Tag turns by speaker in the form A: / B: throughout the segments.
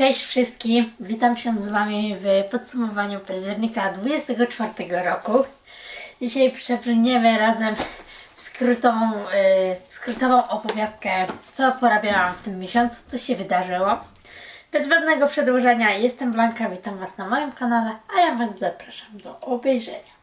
A: Cześć wszystkim, witam się z Wami w podsumowaniu października 24 roku. Dzisiaj przebrniemy razem w skrótową, yy, skrótową opowiastkę, co porabiałam w tym miesiącu, co się wydarzyło. Bez zbędnego przedłużenia, jestem Blanka, witam Was na moim kanale, a ja Was zapraszam do obejrzenia.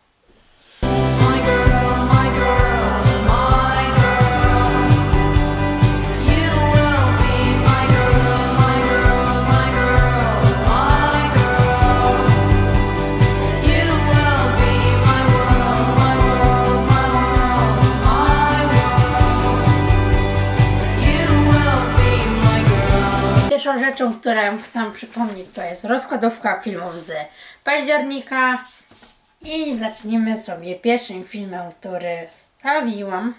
A: Pierwszą rzeczą, którą chcę przypomnieć, to jest rozkładówka filmów z października. I zacznijmy sobie pierwszym filmem, który wstawiłam.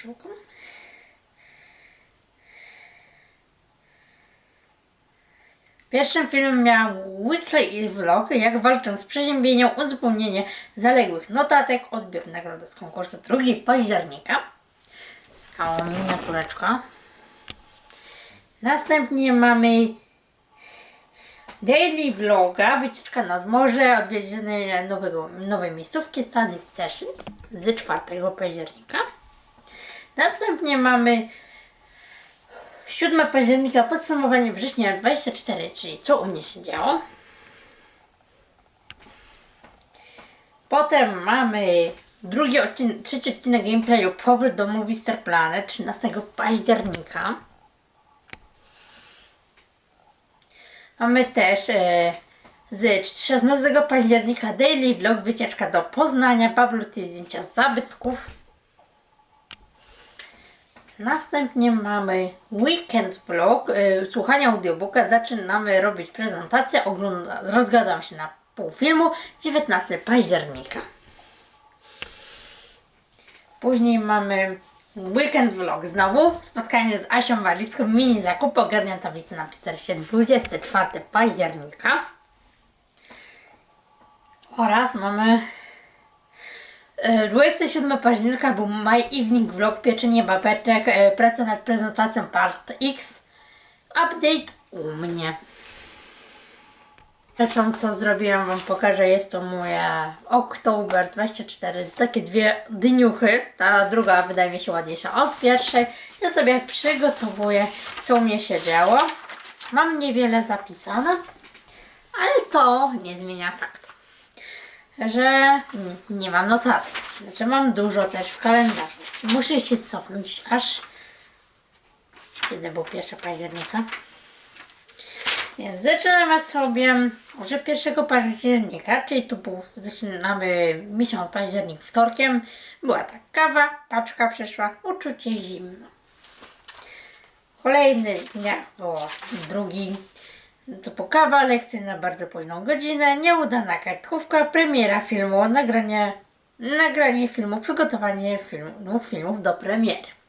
A: Szukam. Pierwszym filmem miałam weekly vlog, jak walczę z przeziębieniem, uzupełnienie zaległych notatek, odbiór nagrody z konkursu 2 października. Taka miniatureczka. Następnie mamy daily vloga, wycieczka nad morze, odwiedziny nowego, nowej miejscówki Study Session z 4 października. Następnie mamy 7 października, podsumowanie września 24, czyli co u mnie się działo. Potem mamy drugi odcinek, trzeci odcinek gameplayu, powrót do Movie Star Planet 13 października. Mamy też e, z 16 października Daily Vlog, wycieczka do Poznania, Babluty zdjęcia zabytków. Następnie mamy Weekend Vlog, słuchanie audiobooka, zaczynamy robić prezentację, ogląda, rozgadam się na pół filmu, 19 października. Później mamy Weekend Vlog znowu, spotkanie z Asią Walizką, mini zakup, ogarniam tablicę na Pinterestie, 24 października. Oraz mamy e, 27 października był My Evening Vlog, pieczenie babeczek, e, praca nad prezentacją Part X. Update u mnie. Rzeczą, co zrobiłam, Wam pokażę. Jest to moja Oktober 24. Takie dwie dyniuchy. Ta druga wydaje mi się ładniejsza od pierwszej. Ja sobie przygotowuję, co u mnie się działo. Mam niewiele zapisane, ale to nie zmienia faktu, że nie, nie mam notatek. Znaczy mam dużo też w kalendarzu. Muszę się cofnąć aż kiedy był 1 października. Więc zaczynamy sobie że 1 października, czyli tu był, zaczynamy miesiąc październik wtorkiem. Była tak kawa, paczka przeszła, uczucie zimno. Kolejny z dniach było drugi. To po kawa, lekcje na bardzo późną godzinę, nieudana kartkówka, premiera filmu, nagranie, nagranie filmu, przygotowanie filmu, dwóch filmów do premiery.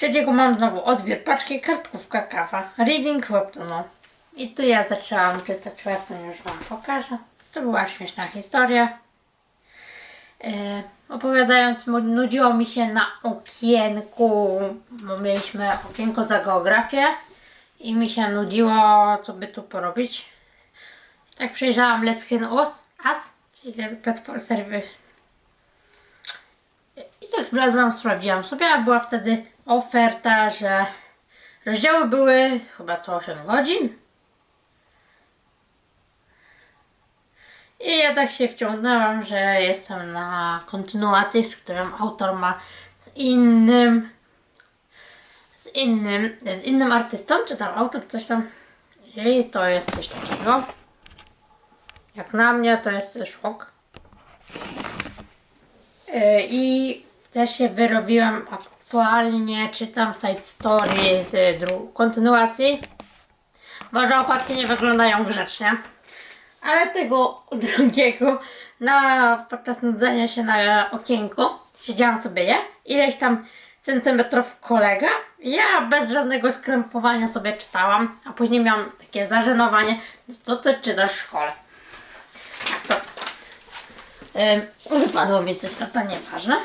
A: Trzeciego mam znowu odbiór paczki, kartkówka, kawa, reading webtoonu. I tu ja zaczęłam czytać webtoon, już Wam pokażę. To była śmieszna historia. E, opowiadając, nudziło mi się na okienku, bo mieliśmy okienko za geografię i mi się nudziło, co by tu porobić. Tak przejrzałam Let's Can Us, Us czyli platform serwis i tak wlazłam, sprawdziłam sobie, a była wtedy oferta, że rozdziały były chyba co 8 godzin. I ja tak się wciągnęłam, że jestem na kontynuacji, z którą autor ma z innym z innym, z innym artystą, czy tam autor coś tam i to jest coś takiego. Jak na mnie to jest szok. Yy, I też się wyrobiłam aktualnie, czytam side story z dru- kontynuacji. Może okładki nie wyglądają grzecznie, ale tego drugiego na, podczas nudzenia się na okienku siedziałam sobie je, ileś tam centymetrów kolega. Ja bez żadnego skrępowania sobie czytałam, a później miałam takie zażenowanie, co ty czytasz w szkole. Tak to Ym, Wypadło mi coś, no to nieważne.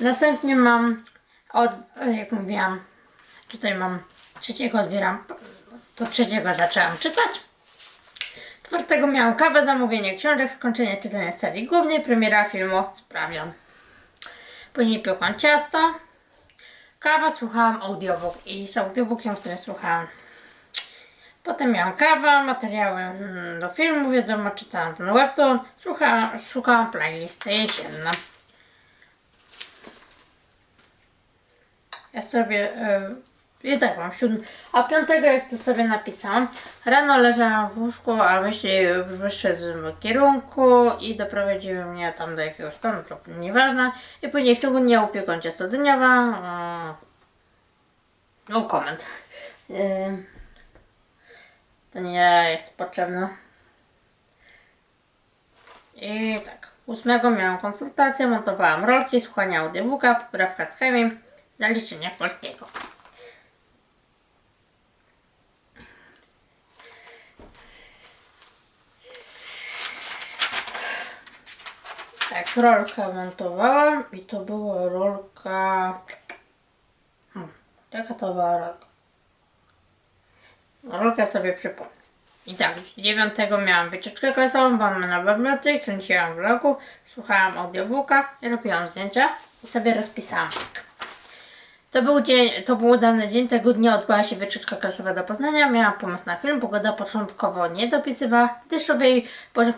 A: Następnie mam, od, jak mówiłam, Tutaj mam trzeciego odbieram. To trzeciego zaczęłam czytać. Czwartego miałam kawę, zamówienie książek, skończenie czytania serii głównej, premiera filmu Sprawion. Później piekłam ciasto. Kawa, słuchałam audiobook i z audiobookiem, który słuchałam. Potem miałam kawę, materiały mm, do filmu, wiadomo, czytałam ten webtoon, słuchałam, szukałam playlisty jesienna. Ja sobie, yy, i tak mam siódmy, a piątego jak to sobie napisałam, rano leżałam w łóżku, a myśli wyszły z kierunku i doprowadziły mnie tam do jakiegoś stanu, to nieważne. I później w ciągu dnia upiekłam ciasto dyniowe, yy, no comment. Yy, to nie jest potrzebne. I tak, ósmego miałam konsultację, montowałam rolki, słuchanie audiobooka, poprawka z chemii, zaliczenie polskiego. Tak, rolkę montowałam i to była rolka... Hmm, jaka to była rolka? Rolkę sobie przypomnę. I tak, dziewiątego miałam wycieczkę klasową, byłam na bibliotece, kręciłam vlogu, słuchałam audiobooka robiłam zdjęcia i sobie rozpisałam. To był dzień, to był dany dzień, tego dnia odbyła się wycieczka klasowa do Poznania, miałam pomysł na film, pogoda początkowo nie dopisywała, w deszczowej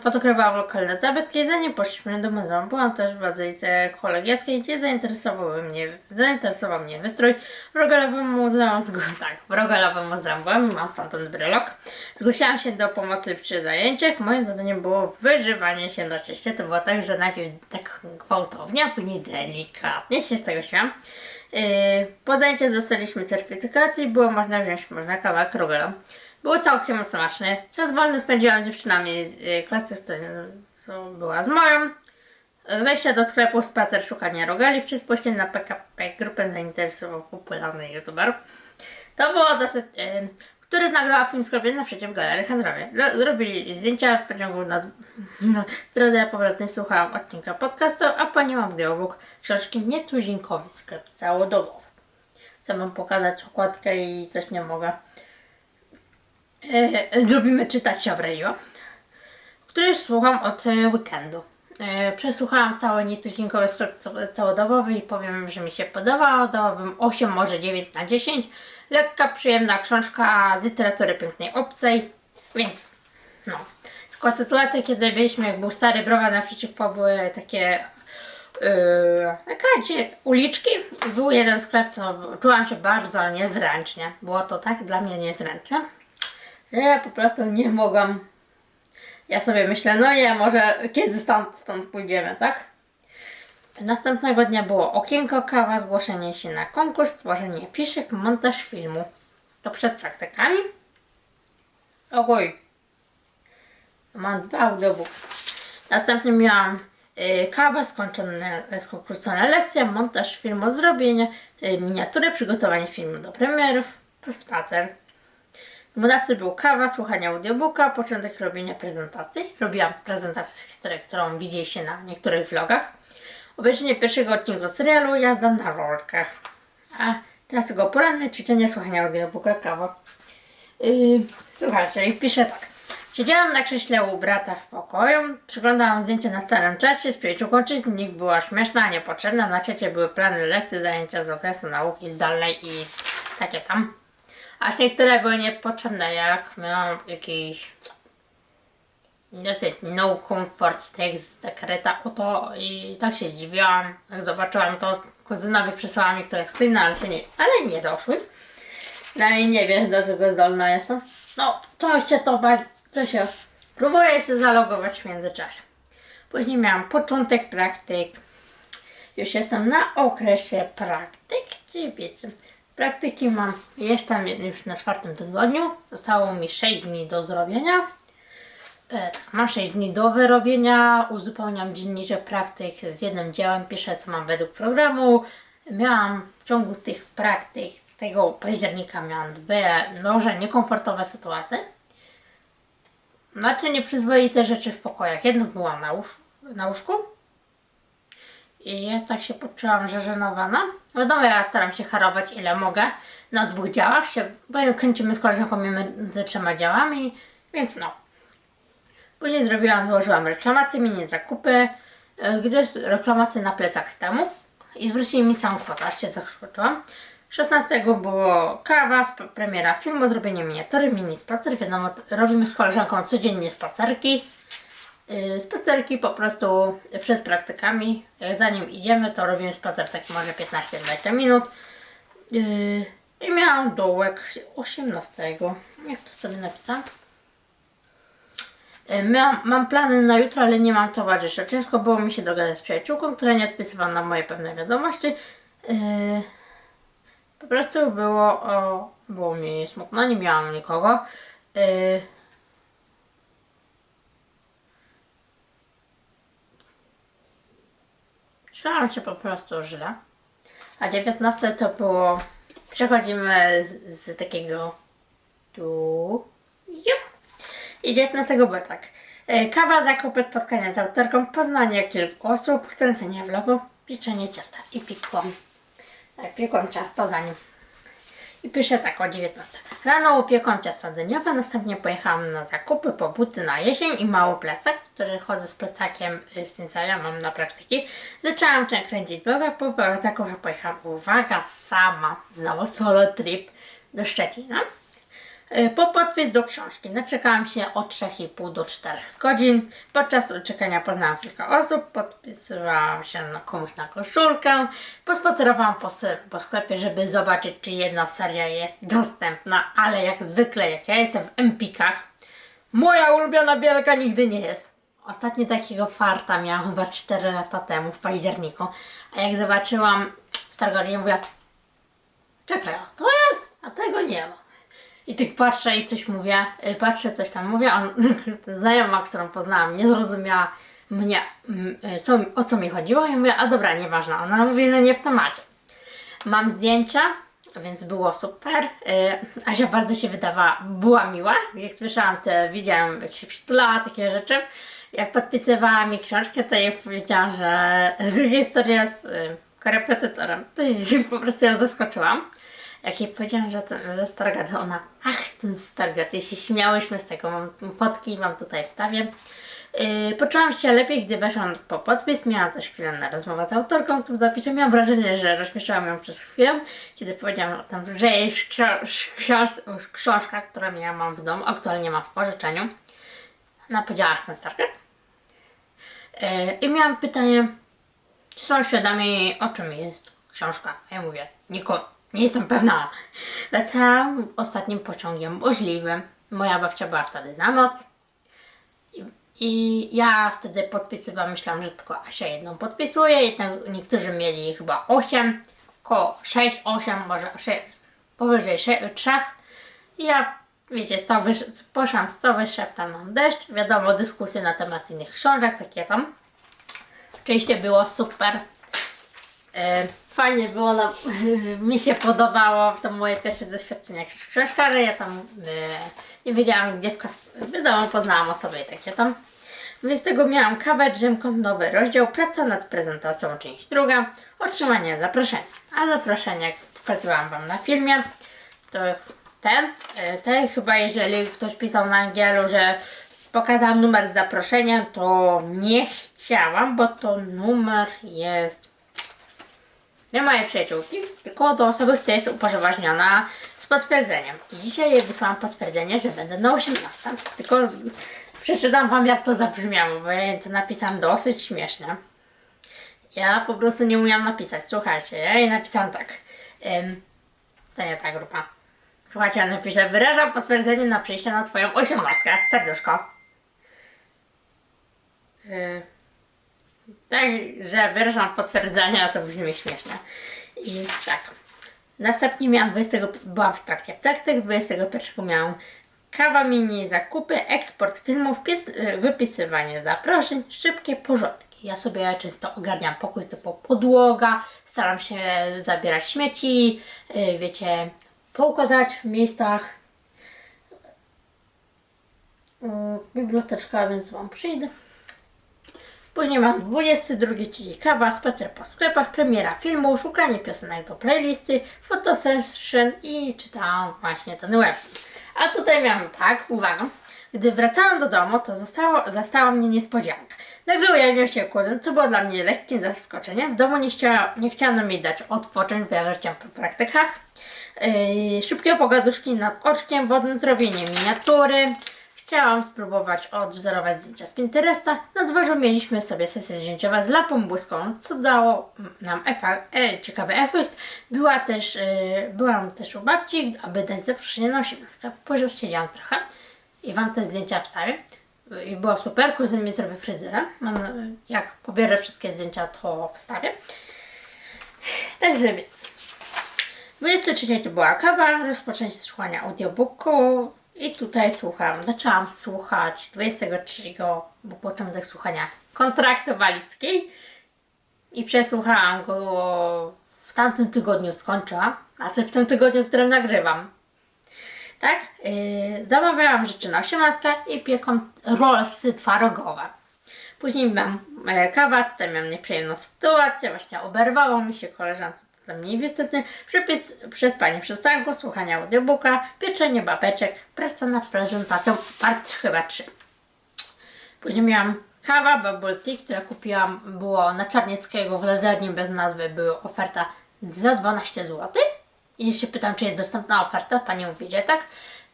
A: fotografowałam lokalne zabytki, zanim poszliśmy do muzeum. Byłam też w Bazylice Kolegiackiej, gdzie zainteresował mnie, zainteresował mnie wystrój. W Rogalowym Muzeum, tak, w Rogalowym Muzeum byłam, mam stamtąd brylok. Zgłosiłam się do pomocy przy zajęciach, moim zadaniem było wyżywanie się na cieście. To było tak, że najpierw tak gwałtownie, a później delikatnie się z tego śmiałam. Yy, po zajęciach dostaliśmy certyfikaty i było można wziąć można kawałek rogala. Było całkiem smaczne. Czas wolny spędziłam z dziewczynami z yy, klasy, co, była z moją. Yy, Wejście do sklepu, spacer, szukania rogali. Przez pościel na PKP grupę zainteresował popularny youtuber. To było dosyć... Który nagrała film skrobiony naprzeciw Galerii Handlowej. Ro- Robili zdjęcia w pociągu na, drodze powrotnej słuchałam odcinka podcastu, a po nim audiobook książki Nietuzinkowy sklep całodobowy. Chcę wam pokazać okładkę i coś nie mogę. E, lubimy czytać się obraziło. Który już słucham od e, weekendu. E, przesłuchałam cały nietuzinkowy sklep ca- całodobowy i powiem, że mi się podobało. Dałabym 8, może 9 na 10. Lekka, przyjemna książka z literatury pięknej obcej. Więc, no. Tylko sytuacja, kiedy byliśmy, jak był stary browar, naprzeciwko były takie yy, uliczki był jeden sklep, to czułam się bardzo niezręcznie. Było to tak dla mnie niezręczne, że ja po prostu nie mogłam. Ja sobie myślę, no nie, może kiedy stąd, stąd pójdziemy, tak? Następnego dnia było okienko kawa, zgłoszenie się na konkurs, stworzenie fiszek, montaż filmu. To przed praktykami. Ogój. Mam dwa audiobooki. Następnie miałam y, kawę, skończone, skonklusowane lekcje, montaż filmu, zrobienie y, miniatury, przygotowanie filmu do premierów, spacer. 12 był kawa, słuchanie audiobooka, początek robienia prezentacji. Robiłam prezentację z historii, którą widzieliście na niektórych vlogach. Obejrzenie pierwszego odcinka serialu, jazda na rolkach. A teraz jego poranne ćwiczenie, słuchanie audiobooka, kawa. Yy, słuchajcie, i piszę tak. Siedziałam na krześle u brata w pokoju, przyglądałam zdjęcia na starym czacie z przyjaciółką czytnik, była śmieszna, niepotrzebna. Na czacie były plany lekcji, zajęcia z okresu nauki zdalnej i takie tam. A niektóre były niepotrzebne, jak miałam jakiś dosyć no comfort tekst dekreta o to i tak się zdziwiłam, jak zobaczyłam to, kuzynowi przysłała mi które screeny, ale się nie, ale nie doszły. Przynajmniej nie wiesz, do czego zdolna jestem. No, to się to, to się, próbuję się zalogować w międzyczasie. Później miałam początek praktyk. Już jestem na okresie praktyk, czyli wiecie, praktyki mam, jestem już na czwartym tygodniu. Zostało mi 6 dni do zrobienia. E, tak, mam 6 dni do wyrobienia, uzupełniam dziennicze praktyk z jednym dziełem, piszę co mam według programu. Miałam w ciągu tych praktyk, tego października miałam dwie może niekomfortowe sytuacje. Znaczy nieprzyzwoite rzeczy w pokojach. Jedno byłam na, łóż- na łóżku I ja tak się poczułam, że żenowana. Wiadomo, ja staram się harować ile mogę. Na dwóch działach się, bo kręcimy z koleżanką między trzema działami, więc no. Później zrobiłam, złożyłam reklamację, mini zakupy, y, gdyż reklamację na plecach z temu i zwrócili mi całą kwotę, aż się zaskoczyłam. 16 było kawa, premiera filmu, zrobienie miniatury, mini spacer. Wiadomo, robimy z koleżanką codziennie spacerki. Yy, spacerki po prostu przez praktykami. Jak zanim idziemy, to robimy spacer tak może 15-20 minut. Yy, I miałam dołek 18. Jak to sobie napisałam? Miałam, mam plany na jutro, ale nie mam towarzyszy. Ciężko było mi się dogadać z przyjaciółką, która nie odpisywała na moje pewne wiadomości. Po prostu było, o, było mi smutno, nie miałam nikogo. Czułam się po prostu źle. A 19 to było, przechodzimy z, z takiego tu, jup. I 19 było tak. Yy, Kawa, zakupy, spotkania z autorką, poznanie kilku osób, kręcenie vlogu, pieczenie ciasta i piekłam. Tak, piekłam ciasto zanim. I piszę tak o 19. Rano upiekłam ciasto dyniowe, następnie pojechałam na zakupy po buty na jesień i mały plecak, który chodzę z plecakiem y, w Sinsaja, mam na praktyki. Zaczęłam cię kręcić vloga, po zakupach pojechałam, uwaga, sama, znowu solo trip do Szczecina. Y, Po podpis do książki naczekałam się od 3,5 do 4 godzin. Podczas czekania poznałam kilka osób, podpisywałam się na komuś na koszulkę, pospacerowałam po, po sklepie, żeby zobaczyć, czy jedna seria jest dostępna, ale jak zwykle, jak ja jestem w Empikach, moja ulubiona bielka nigdy nie jest. Ostatni takiego farta miałam chyba 4 lata temu, w październiku, a jak zobaczyłam w Stargardzie, mówię, czekaj, to jest, a tego nie ma. I tak patrzę i coś mówię, y, patrzę, coś tam mówię, on, znajoma, którą poznałam, nie zrozumiała mnie, mm, y, co, o co mi chodziło. I mówię, a dobra, nieważne. Ona mówi, no nie w temacie. Mam zdjęcia, więc było super. Y, Asia bardzo się wydawała, była miła. Jak słyszałam te, widziałam jak się przytulała, takie rzeczy. Jak podpisywała mi książkę, to jej powiedziałam, że z drugiej strony y, korepetytorem. To się po prostu ją zaskoczyłam. Jak jej powiedziałam, że ten ze Stargard, to ona, ach, ten Stargard, i się śmiałyśmy z tego, mam fotki, wam tutaj wstawię. Yy, poczułam się lepiej, gdy weszłam po podpis, miałam też chwilę na rozmowę z autorką tym zapisie, miałam wrażenie, że rozśmieszyłam ją przez chwilę, kiedy powiedziałam o tym, że jej książka, którą ja mam w domu, aktualnie mam w pożyczeniu, ona powiedziała, ach, ten Stargard. Yy, I miałam pytanie, czy są świadomi, o czym jest książka? A ja mówię, niko, nie jestem pewna. Lecałam ostatnim pociągiem możliwym. Moja babcia była wtedy na noc. I, I ja wtedy podpisywałam, myślałam, że tylko Asia jedną podpisuje. Jednak niektórzy mieli chyba 8, koło 6, 8, może 6, powyżej 3. I ja, wiecie, z wysz, poszłam z co wyszeptał nam deszcz. Wiadomo, dyskusje na temat innych książek, takie tam. Oczywiście było super. E, Fajnie było, no, mi się podobało, to moje pierwsze doświadczenie jak książkarze, ja tam e, nie wiedziałam gdzie w wiadomo, poznałam osoby i takie tam. Więc tego miałam kawę, drzemką, nowy rozdział, praca nad prezentacją, część druga, otrzymanie zaproszenia. A zaproszenie, jak pokazywałam Wam na filmie, to ten, e, ten chyba jeżeli ktoś pisał na angielu, że pokazałam numer zaproszenia, to nie chciałam, bo to numer jest nie mojej przyjaciółki, tylko do osoby, która jest upoważniona z potwierdzeniem. I dzisiaj wysłałam potwierdzenie, że będę na 18. Tylko przeczytam wam jak to zabrzmiało, bo ja to napisałam dosyć śmieszne. Ja po prostu nie umiałam napisać, słuchajcie, ja jej napisałam tak. Ym, to nie ta grupa. Słuchajcie, ja napiszę, wyrażam potwierdzenie na przyjście na twoją osiemnastkę. Serduszko. Yy, tak, że wyrażam potwierdzenie, to brzmi śmieszne. I tak. Następnie miałam 20, byłam w trakcie praktyk, 21 miałam kawa mini, zakupy, eksport filmów, pis, wypisywanie zaproszeń, szybkie porządki. Ja sobie często ogarniam pokój typu podłoga, staram się zabierać śmieci, y, wiecie, poukładać w miejscach. Y, Biblioteczka, więc wam przyjdę. Później mam 22, czyli kawa, spacer po sklepach, premiera filmu, szukanie piosenek do playlisty, fotosession i czytałam właśnie ten web. A tutaj miałam tak, uwaga, gdy wracałam do domu, to zostało, zastała mnie niespodzianka. Nagle ujawnił się kuzyn, co było dla mnie lekkim zaskoczeniem. W domu nie, chciała, nie chciano mi dać odpocząć, bo ja wróciłam po praktykach. Yy, szybkie pogaduszki nad oczkiem, wodne zrobienie miniatury. Chciałam spróbować odwzorować zdjęcia z Pinteresta. Na dworzu mieliśmy sobie sesję zdjęciową z lapą błyskową, co dało nam efa- e, ciekawy efekt. Była też, yy, byłam też u babci, aby dać zaproszenie na osiemnastkę. Posiedziałam trochę i Wam te zdjęcia wstawię. I było super, kuzyn mi zrobił fryzurę. Mam, jak pobierę wszystkie zdjęcia, to wstawię. Także więc. 23 to była kawa, rozpoczęcie słuchania audiobooku i tutaj słucham, zaczęłam słuchać 23, bo początek słuchania kontraktu walickiej i przesłuchałam go w tamtym tygodniu skończyłam, znaczy w tym tygodniu, w którym nagrywam. Tak? Yy, zamawiałam rzeczy na 18 i piekłam rolsy twarogowe. Później mam e, kawa, tutaj miałam nieprzyjemną sytuację, właśnie oberwało mi się koleżance, to mniej istotny, przepis przespanie przystanku, słuchania audiobooka, pieczenie babeczek, praca nad prezentacją, part chyba 3. Później miałam kawa, bubble tea, która kupiłam, było na Czarnieckiego w lezernie bez nazwy, była oferta za 12 zł. I się pytam, czy jest dostępna oferta, pani mówi, że tak.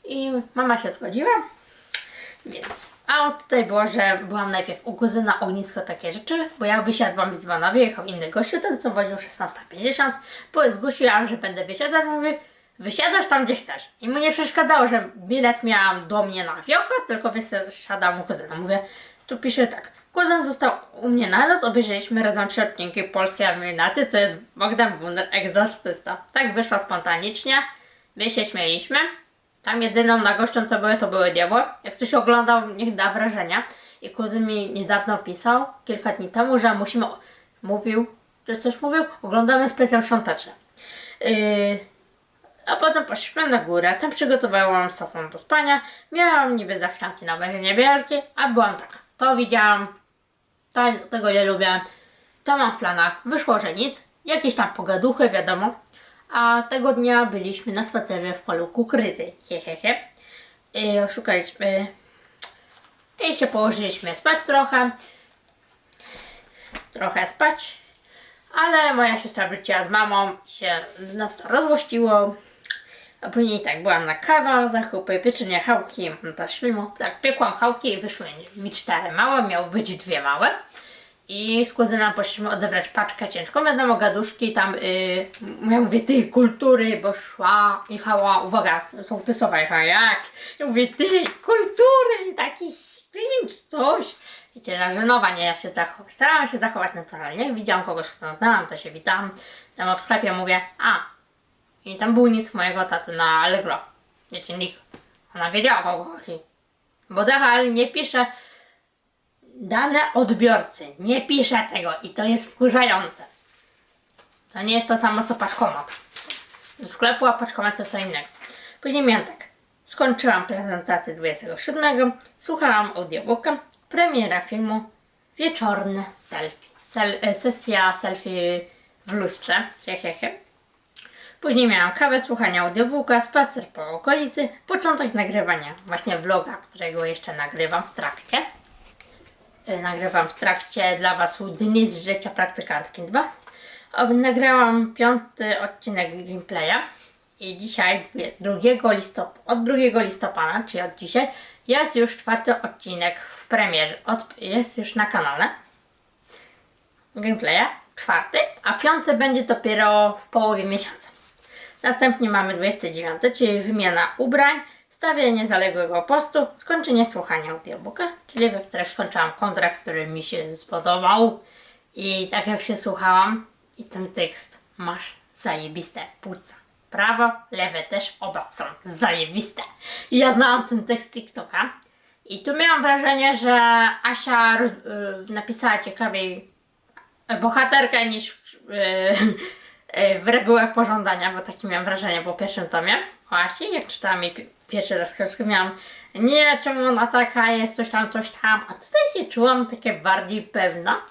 A: I mama się zgodziła. Więc, a od tutaj było, że byłam najpierw u kuzyna ognisko takie rzeczy, bo ja wysiadłam z dzwona, wyjechał inny gościu, ten co woził 16.50, bo zgłosiłam, że będę wysiadać, mówi, wysiadasz tam gdzie chcesz. I mu nie przeszkadzało, że bilet miałam do mnie na wiochę, tylko wysiadałam u kuzyna. Mówię, tu pisze tak, kuzyn został u mnie na noc, obejrzeliśmy razem trzy odcinki polskiej eliminacji, to jest Bogdan Bunder, egzorcysta. Tak wyszło spontanicznie, my się śmieliśmy. Tam jedyną nagością co były, to były diabły. Jak ktoś oglądał, niech da wrażenia. I kuzyn mi niedawno pisał, kilka dni temu, że musimy, mówił, że coś mówił, oglądamy specjal świąteczny. Yy, a potem poszliśmy na górę, tam przygotowałam sofą do spania, miałam niby zachcianki na obejrzenie wielkie, a byłam tak, to widziałam, to, tego nie lubię, to mam w planach, wyszło, że nic, jakieś tam pogaduchy, wiadomo, a tego dnia byliśmy na spacerze w polu kukryty, hehehe, i szukaliśmy, i się położyliśmy spać trochę, trochę spać, ale moja siostra wróciła z mamą, się nas to rozłościło, a później tak, byłam na kawę, zakupy, pieczenie, chałki, montaż. Tak, piekłam chałki i wyszły mi cztery małe, miały być dwie małe. I z kuzynem poszliśmy odebrać paczkę ciężką, wiadomo, gaduszki tam, yy, ja mówię, ty, kultury, bo szła, jechała, uwaga, sołtysowa jechała, jak? Ja mówię, ty, kultury, taki cringe, coś. Wiecie, że żenowa, nie, ja się zachowałam, starałam się zachować naturalnie, widziałam kogoś, kto znałam, to się witam, tam w sklepie mówię, a, i tam był nick mojego taty na Allegro. Wiecie, nick. Ona wiedziała kogo chodzi. Bo DHL nie pisze dane odbiorcy. Nie pisze tego i to jest wkurzające. To nie jest to samo co paczkomat. Do sklepu, a paczkomat to co innego. Później tak. Skończyłam prezentację 27. Słuchałam audiobooka. Premiera filmu. Wieczorne selfie. Sel, e, sesja selfie w lustrze. Hehehe. Później miałam kawę, słuchania audiobooka, spacer po okolicy, początek nagrywania właśnie vloga, którego jeszcze nagrywam w trakcie. Y, Nagrywam w trakcie dla Was dni z życia praktykantki 2. O, Nagrałam piąty odcinek gameplaya i dzisiaj 2 listop- od 2 listopada, czyli od dzisiaj, jest już czwarty odcinek w premierze. Od, jest już na kanale gameplaya, czwarty, a piąty będzie dopiero w połowie miesiąca. Następnie mamy 29, czyli wymiana ubrań, stawianie zaległego postu, skończenie słuchania audiobooka, czyli we wtorek skończyłam kontrakt, który mi się spodobał i tak jak się słuchałam i ten tekst, masz zajebiste płuca. Prawo, lewe też, oba są zajebiste. I ja znałam ten tekst z TikToka i tu miałam wrażenie, że Asia roz, y, napisała ciekawiej bohaterkę niż yy, w regułach pożądania, bo takie miałam wrażenie po pierwszym tomie. Właśnie, jak czytałam jej pi- pierwszy raz książkę, miałam nie, czemu ona taka jest, coś tam, coś tam, a tutaj się czułam takie bardziej pewna.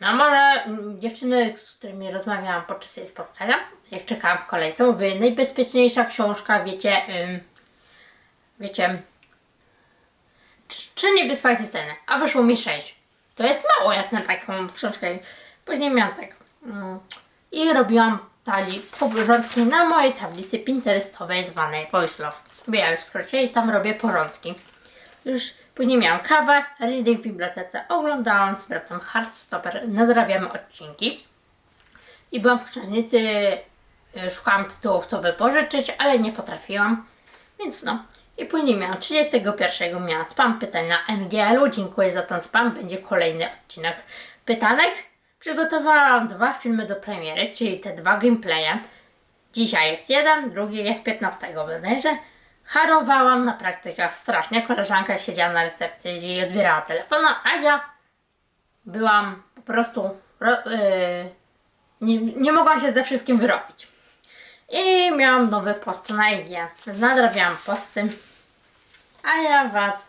A: No może mm, dziewczyny, z którymi rozmawiałam podczas jej spotkania, jak czekałam w kolejce, mówiły, najbezpieczniejsza książka, wiecie, ym, wiecie, tr- trzy niebieskie sceny, a wyszło mi sześć. To jest mało jak na taką książkę. Później miałam tak mm, i robiłam tali porządki na mojej tablicy pinterestowej zwanej Voice Love. Już w skrócie i tam robię porządki. Już później miałam kawę, reading w bibliotece, oglądałam z bratem Heartstopper, nadrabiamy odcinki. I byłam w księżnicy, y, szukałam tytułów, co wypożyczyć, ale nie potrafiłam. Więc no. I później miałam 31 miałam spam pytań na NGL-u. Dziękuję za ten spam. Będzie kolejny odcinek pytanek. Przygotowałam dwa filmy do premiery, czyli te dwa gameplaye. Dzisiaj jest jeden, drugi jest 15 bodajże. Harowałam na praktykach strasznie. Koleżanka siedziała na recepcji i odbierała telefon, a ja byłam po prostu. Ro, yy, nie, nie mogłam się ze wszystkim wyrobić. I miałam nowy post na IG. Nadrabiałam posty. A ja Was,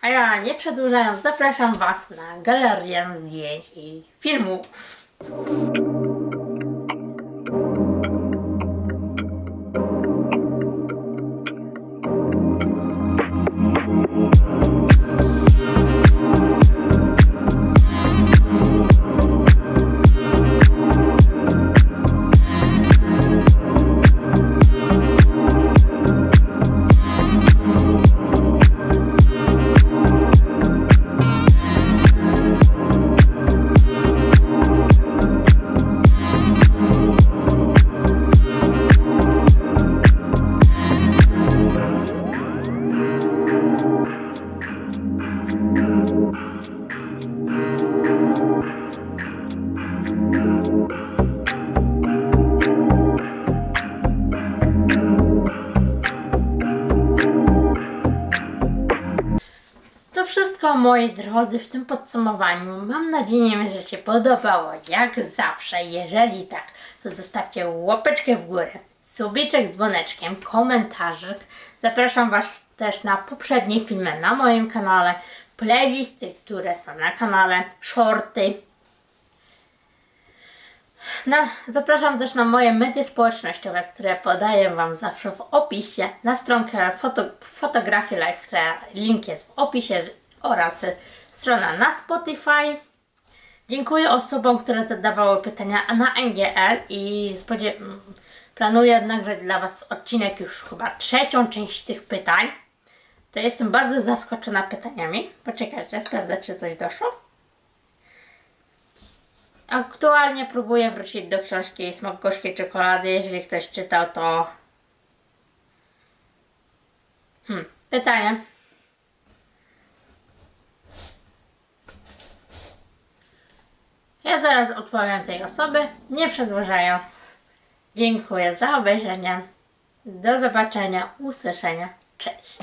A: a ja nie przedłużając, zapraszam Was na galerię zdjęć i filmów. Wszystko moi drodzy w tym podsumowaniu. Mam nadzieję, że się podobało. Jak zawsze, jeżeli tak, to zostawcie łapeczkę w górę, subiczek z dzwoneczkiem, komentarzyk. Zapraszam Was też na poprzednie filmy na moim kanale, playlisty, które są na kanale, shorty. Na, zapraszam też na moje media społecznościowe, które podaję Wam zawsze w opisie, na stronkę foto, fotografii live, która link jest w opisie oraz strona na Spotify. Dziękuję osobom, które zadawały pytania na NGL i spodzie- planuję nagrać dla Was odcinek już chyba trzecią część tych pytań. To jestem bardzo zaskoczona pytaniami. Poczekajcie, sprawdzę czy coś doszło. Aktualnie próbuję wrócić do książki Smok gorzkiej czekolady. Jeżeli ktoś czytał, to. Hmm, pytanie. Ja zaraz odpowiem tej osoby, nie przedłużając. Dziękuję za obejrzenie. Do zobaczenia, usłyszenia. Cześć.